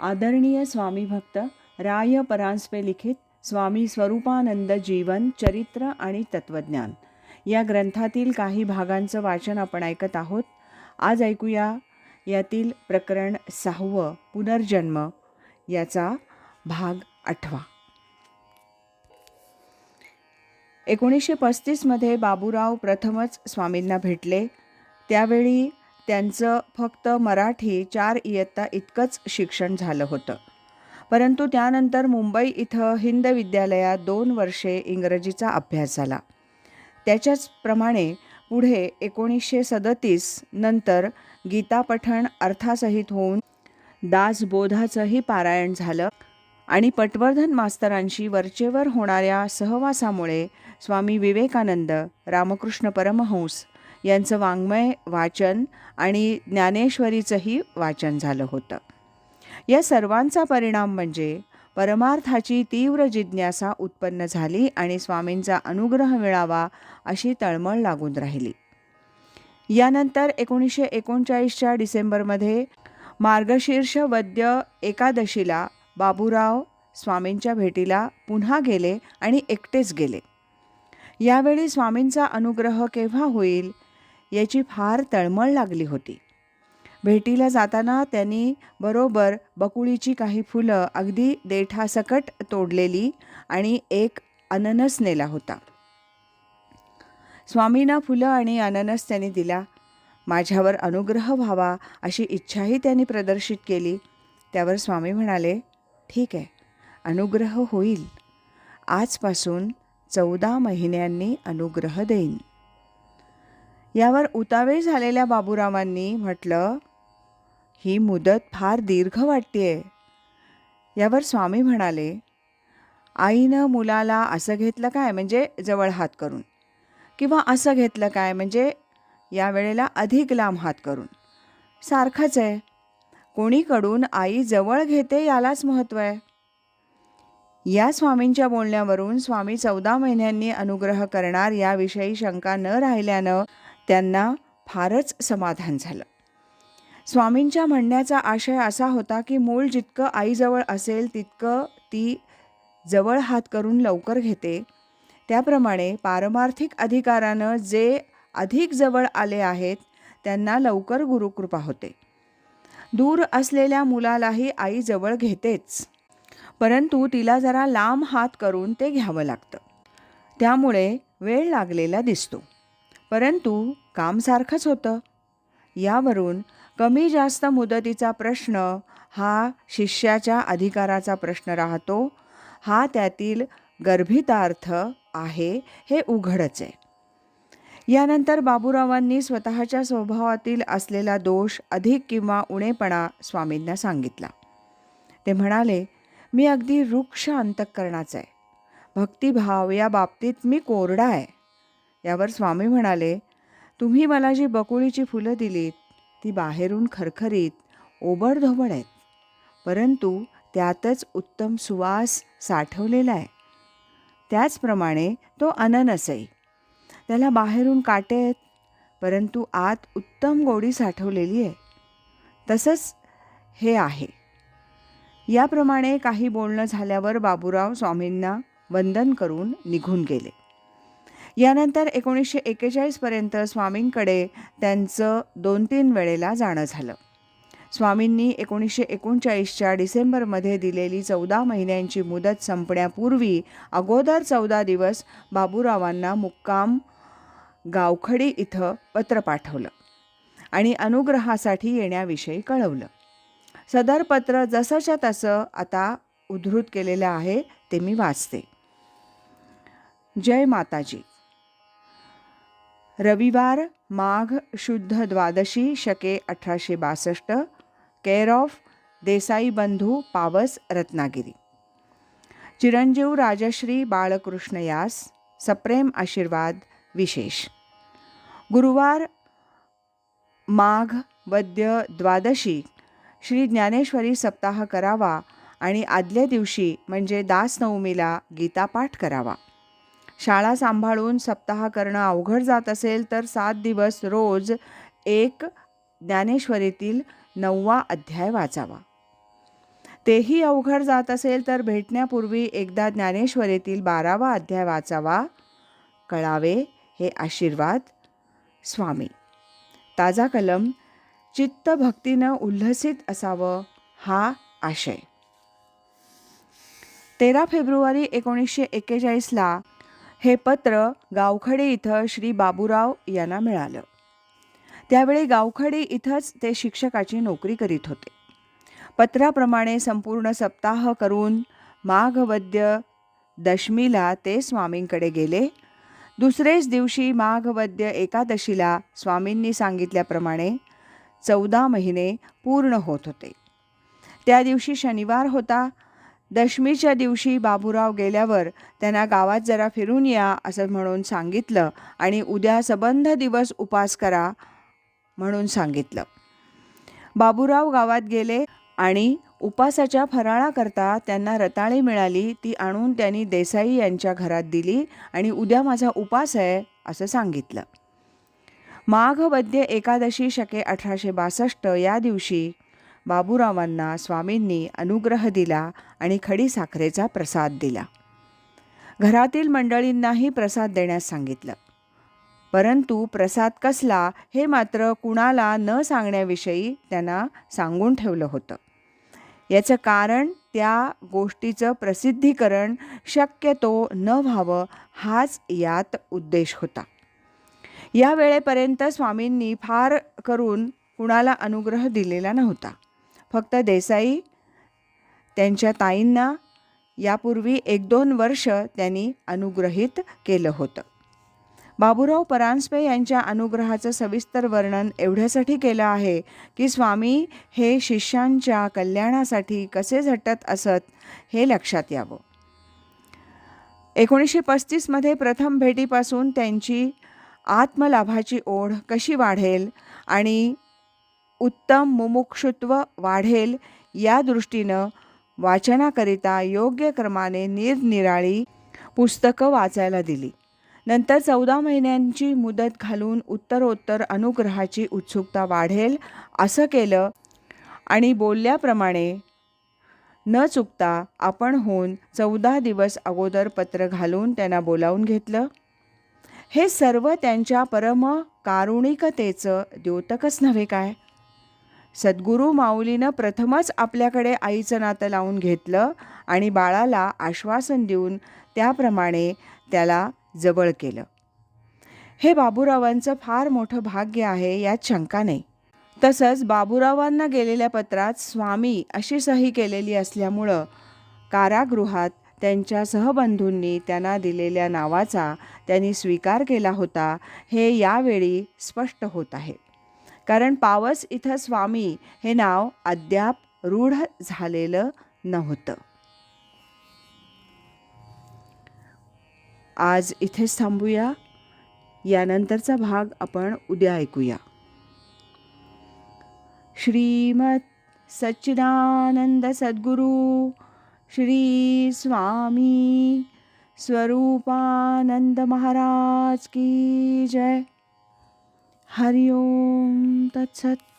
आदरणीय स्वामी भक्त राय परांजपे लिखित स्वामी स्वरूपानंद जीवन चरित्र आणि तत्वज्ञान. या ग्रंथातील काही भागांचं वाचन आपण ऐकत आहोत. आज ऐकूया यातील प्रकरण सहावं पुनर्जन्म. याचा भाग आठवा. एकोणीसशे पस्तीसमध्ये बाबूराव प्रथमच स्वामींना भेटले. त्यावेळी त्यांचं फक्त मराठी चार इयत्ता इतकंच शिक्षण झालं होतं. परंतु त्यानंतर मुंबई इथं हिंद विद्यालयात दोन वर्षे इंग्रजीचा अभ्यास झाला. त्याच्याचप्रमाणे पुढे एकोणीसशे सदतीस नंतर गीतापठण अर्थासहित होऊन दासबोधाचंही पारायण झालं आणि पटवर्धन मास्तरांशी वरचेवर होणाऱ्या सहवासामुळे स्वामी विवेकानंद रामकृष्ण परमहंस यांचं वाङ्मय वाचन आणि ज्ञानेश्वरीचंही वाचन झालं होतं. या सर्वांचा परिणाम म्हणजे परमार्थाची तीव्र जिज्ञासा उत्पन्न झाली आणि स्वामींचा अनुग्रह मिळावा अशी तळमळ लागून राहिली. यानंतर एकोणीसशे एकोणचाळीसच्या डिसेंबरमध्ये मार्गशीर्ष वद्य एकादशीला बाबूराव स्वामींच्या भेटीला पुन्हा गेले आणि एकटेच गेले. यावेळी स्वामींचा अनुग्रह केव्हा होईल? याची फार तळमळ लागली होती. भेटीला जाताना त्यांनी बरोबर बकुळीची काही फुलं अगदी देठासकट तोडलेली आणि एक अननस नेला होता. स्वामींना फुलं आणि अननस त्यांनी दिला. माझ्यावर अनुग्रह व्हावा अशी इच्छाही त्यांनी प्रदर्शित केली. त्यावर स्वामी म्हणाले ठीक आहे अनुग्रह होईल. आजपासून चौदा महिन्यांनी अनुग्रह देईन. यावर उतावे झालेल्या बाबूरावांनी म्हटलं ही मुदत फार दीर्घ वाटतेय. यावर स्वामी म्हणाले आईनं मुलाला असं घेतलं काय? म्हणजे जवळ हात करून. किंवा असं घेतलं काय? म्हणजे या वेळेला अधिक लांब हात करून. सारखंच आहे. कोणीकडून आई जवळ घेते यालाच महत्त्व आहे. या स्वामींच्या बोलण्यावरून स्वामी चौदा महिन्यांनी अनुग्रह करणार याविषयी शंका न राहिल्यानं त्यांना फारच समाधान झालं. स्वामींच्या म्हणण्याचा आशय असा होता की मूल जितकं आईजवळ असेल तितकं ती जवळ हात करून लवकर घेते. त्याप्रमाणे पारमार्थिक अधिकारानं जे अधिक जवळ आले आहेत त्यांना लवकर गुरुकृपा होते. दूर असलेल्या मुलालाही आई जवळ घेतेच. परंतु तिला जरा लांब हात करून ते घ्यावं लागतं. त्यामुळे वेळ लागलेला दिसतो. परंतु काम सारखंच होतं. यावरून कमी जास्त मुदतीचा प्रश्न हा शिष्याच्या अधिकाराचा प्रश्न राहतो. हा त्यातील गर्भितार्थ आहे हे उघडच. आहे यानंतर बाबूरावांनी स्वतःच्या स्वभावातील असलेला दोष अधिक किंवा उणेपणा स्वामींना सांगितला. ते म्हणाले मी अगदी वृक्ष अंतकरणाचा आहे. भक्तिभाव या बाबतीत मी कोरडा आहे. यावर स्वामी म्हणाले तुम्ही मला जी बकुळीची फुलं दिलीत ती बाहेरून खरखरीत ओबडधोबड आहेत. परंतु त्यातच उत्तम सुवास साठवलेला आहे. त्याचप्रमाणे तो अननसही. त्याला बाहेरून काटे आहेत परंतु आत उत्तम गोडी साठवलेली आहे. तसंच हे आहे. याप्रमाणे काही बोलणं झाल्यावर बाबूराव स्वामींना वंदन करून निघून गेले. यानंतर एकोणीसशे एकेचाळीसपर्यंत स्वामींकडे त्यांचं दोन तीन वेळेला जाणं झालं. स्वामींनी एकोणीसशे एकोणचाळीसच्या डिसेंबरमध्ये दिलेली चौदा महिन्यांची मुदत संपण्यापूर्वी अगोदर चौदा दिवस बाबूरावांना मुक्काम गावखडी इथं पत्र पाठवलं आणि अनुग्रहासाठी येण्याविषयी कळवलं. सदर पत्र जसंच्या तसं आता उद्धृत केलेलं आहे ते मी वाचते. जय माताजी. रविवार माघ शुद्ध द्वादशी शके अठराशे बासष्ट केअर ऑफ देसाई बंधू पावस रत्नागिरी. चिरंजीव राजश्री बाळकृष्ण यास सप्रेम आशीर्वाद विशेष. गुरुवार माघ वद्य द्वादशी श्री ज्ञानेश्वरी सप्ताह करावा आणि आदल्या दिवशी म्हणजे दासनवमीला गीतापाठ करावा. शाळा सांभाळून सप्ताह करणं अवघड जात असेल तर सात दिवस रोज एक ज्ञानेश्वरीतील नववा अध्याय वाचावा. तेही अवघड जात असेल तर भेटण्यापूर्वी एकदा ज्ञानेश्वरीतील बारावा अध्याय वाचावा. कळावे हे आशीर्वाद स्वामी. ताजा कलम चित्त भक्तीनं उल्हसित असावं हा आशय. तेरा फेब्रुवारी एकोणीसशे एक्केचाळीसला हे पत्र गावखडे इथं श्री बाबूराव यांना मिळालं. त्यावेळी गावखडे इथंच ते शिक्षकाची नोकरी करीत होते. पत्राप्रमाणे संपूर्ण सप्ताह करून माघवद्य दशमीला ते स्वामींकडे गेले. दुसरेच दिवशी माघवद्य एकादशीला स्वामींनी सांगितल्याप्रमाणे चौदा महिने पूर्ण होत होते. त्या दिवशी शनिवार होता. दशमीच्या दिवशी बाबूराव गेल्यावर त्यांना गावात जरा फिरून या असं म्हणून सांगितलं आणि उद्या सबंध दिवस उपास करा म्हणून सांगितलं. बाबूराव गावात गेले आणि उपासाच्या फराळाकरता त्यांना रताळी मिळाली ती आणून त्यांनी देसाई यांच्या घरात दिली आणि उद्या माझा उपास आहे असं सांगितलं. माघ वद्य एकादशी शके अठराशे बासष्ट या दिवशी बाबूरावांना स्वामींनी अनुग्रह दिला आणि खडी साखरेचा प्रसाद दिला. घरातील मंडळींनाही प्रसाद देण्यास सांगितलं. परंतु प्रसाद कसला हे मात्र कुणाला न सांगण्याविषयी त्यांना सांगून ठेवलं होतं. याचं कारण त्या गोष्टीचं प्रसिद्धीकरण शक्यतो न व्हावं हाच यात उद्देश होता. या वेळेपर्यंत स्वामींनी फार करून कुणाला अनुग्रह दिलेला नव्हता. फक्त देसाई त्यांच्या ताईंना यापूर्वी एक दोन वर्ष त्यांनी अनुग्रहित केलं होतं. बाबूराव परांजपे यांच्या अनुग्रहाचं सविस्तर वर्णन एवढ्यासाठी केलं आहे की स्वामी हे शिष्यांच्या कल्याणासाठी कसे झटत असत हे लक्षात यावं. एकोणीसशे पस्तीसमध्ये प्रथम भेटीपासून त्यांची आत्मलाभाची ओढ कशी वाढेल आणि उत्तम मुमुक्षुत्व वाढेल. या दृष्टीनं वाचनाकरिता योग्य क्रमाने निरनिराळी पुस्तकं वाचायला दिली. नंतर चौदा महिन्यांची मुदत घालून उत्तरोत्तर अनुग्रहाची उत्सुकता वाढेल असं केलं आणि बोलल्याप्रमाणे न चुकता आपण होऊन चौदा दिवस अगोदर पत्र घालून त्यांना बोलावून घेतलं. हे सर्व त्यांच्या परम कारुणिकतेचं द्योतकच नव्हे काय? सद्गुरू माऊलीनं प्रथमच आपल्याकडे आईचं नातं लावून घेतलं आणि बाळाला आश्वासन देऊन त्याप्रमाणे त्याला जवळ केलं. हे बाबूरावांचं फार मोठं भाग्य आहे यात शंका नाही. तसंच बाबूरावांना गेलेल्या पत्रात स्वामी अशी सही केलेली असल्यामुळं कारागृहात त्यांच्या सहबंधूंनी त्यांना दिलेल्या नावाचा त्यांनी स्वीकार केला होता हे यावेळी स्पष्ट होत आहे. कारण पावस इथं स्वामी हे नाव अद्याप रूढ झालेलं नव्हतं. आज इथेच थांबूया. यानंतरचा भाग आपण उद्या ऐकूया. श्रीमत सच्चिदानंद सद्गुरू श्री स्वामी स्वरूपानंद महाराज की जय. 하리옴 따차차